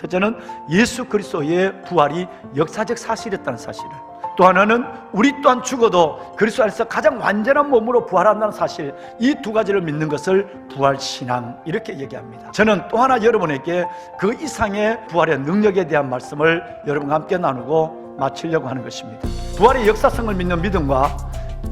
첫째는 예수 그리스도의 부활이 역사적 사실이었다는 사실을. 또 하나는 우리 또한 죽어도 그리스도 안에서 가장 완전한 몸으로 부활한다는 사실. 이 두 가지를 믿는 것을 부활신앙 이렇게 얘기합니다. 저는 또 하나 여러분에게 그 이상의 부활의 능력에 대한 말씀을 여러분과 함께 나누고 마치려고 하는 것입니다. 부활의 역사성을 믿는 믿음과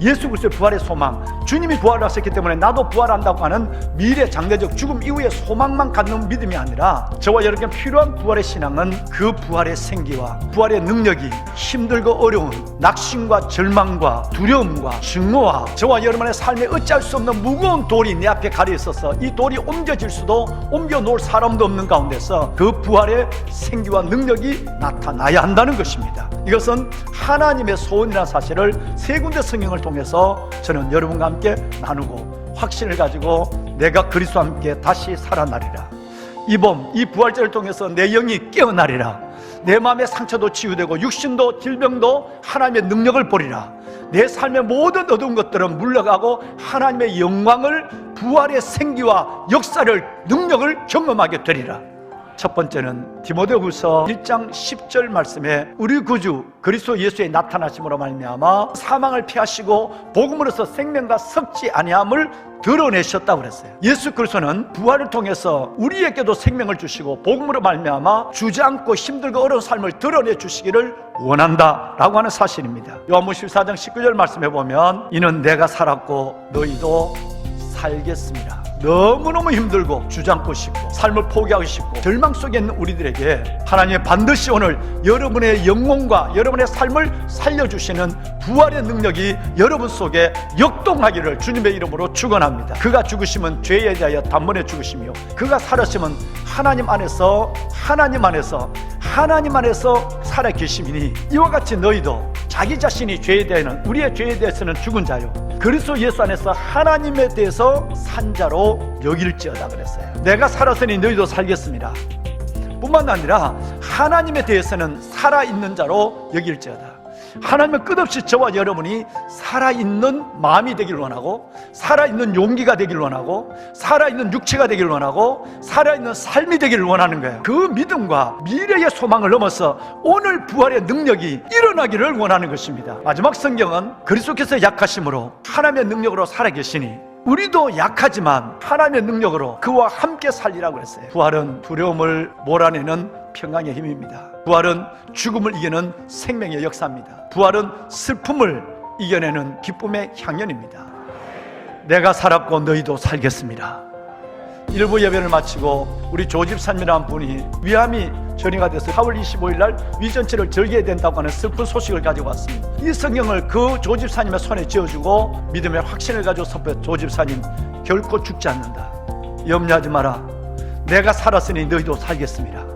예수 그리스도의 부활의 소망 주님이 부활하셨기 때문에 나도 부활한다고 하는 미래 장래적 죽음 이후의 소망만 갖는 믿음이 아니라 저와 여러분께 필요한 부활의 신앙은 그 부활의 생기와 부활의 능력이 힘들고 어려운 낙심과 절망과 두려움과 증오와 저와 여러분의 삶에 어찌할 수 없는 무거운 돌이 내 앞에 가려 있어서 이 돌이 옮겨질 수도 옮겨 놓을 사람도 없는 가운데서 그 부활의 생기와 능력이 나타나야 한다는 것입니다. 이것은 하나님의 소원이라는 사실을 세 군데 성경을 통해서 저는 여러분과 함께 나누고 확신을 가지고 내가 그리스도와 함께 다시 살아나리라. 이 봄 이 부활절을 통해서 내 영이 깨어나리라. 내 마음의 상처도 치유되고 육신도 질병도 하나님의 능력을 보리라. 내 삶의 모든 어두운 것들은 물러가고 하나님의 영광을 부활의 생기와 역사를 능력을 경험하게 되리라. 첫 번째는 디모데후서 1장 10절 말씀에 우리 구주 그리스도 예수의 나타나심으로 말미암아 사망을 피하시고 복음으로서 생명과 섞지 아니함을 드러내셨다고 그랬어요. 예수 그리스도는 부활을 통해서 우리에게도 생명을 주시고 복음으로 말미암아 주저앉고 힘들고 어려운 삶을 드러내 주시기를 원한다라고 하는 사실입니다. 요한복음 14장 19절 말씀해 보면 이는 내가 살았고 너희도 살겠습니다. 너무너무 힘들고 주장고 싶고 삶을 포기하고 싶고 절망 속에 있는 우리들에게 하나님이 반드시 오늘 여러분의 영혼과 여러분의 삶을 살려주시는 부활의 능력이 여러분 속에 역동하기를 주님의 이름으로 축원합니다. 그가 죽으시면 죄에 대하여 단번에 죽으시며 그가 살았으면 하나님 안에서 하나님 안에서 하나님 안에서 살아 계심이니 이와 같이 너희도 자기 자신이 죄에 대해는 우리의 죄에 대해서는 죽은 자요 그리스도 예수 안에서 하나님에 대해서 산자로 여길지어다 그랬어요. 내가 살았으니 너희도 살겠습니다. 뿐만 아니라 하나님에 대해서는 살아있는 자로 여길지어다. 하나님은 끝없이 저와 여러분이 살아있는 마음이 되길 원하고, 살아있는 용기가 되길 원하고, 살아있는 육체가 되길 원하고, 살아있는 삶이 되길 원하는 거예요. 그 믿음과 미래의 소망을 넘어서 오늘 부활의 능력이 일어나기를 원하는 것입니다. 마지막 성경은 그리스도께서 약하심으로 하나님의 능력으로 살아계시니 우리도 약하지만 하나님의 능력으로 그와 함께 살리라고 했어요. 부활은 두려움을 몰아내는 평강의 힘입니다. 부활은 죽음을 이기는 생명의 역사입니다. 부활은 슬픔을 이겨내는 기쁨의 향연입니다. 내가 살았고 너희도 살겠습니다. 일부 예배를 마치고 우리 조집사님이라는 분이 위암이 전이가 돼서 4월 25일 날 위전체를 절개해야 된다고 하는 슬픈 소식을 가지고 왔습니다. 이 성경을 그 조집사님의 손에 쥐어주고 믿음의 확신을 가지고 선포해 조집사님 결코 죽지 않는다. 염려하지 마라. 내가 살았으니 너희도 살겠습니다.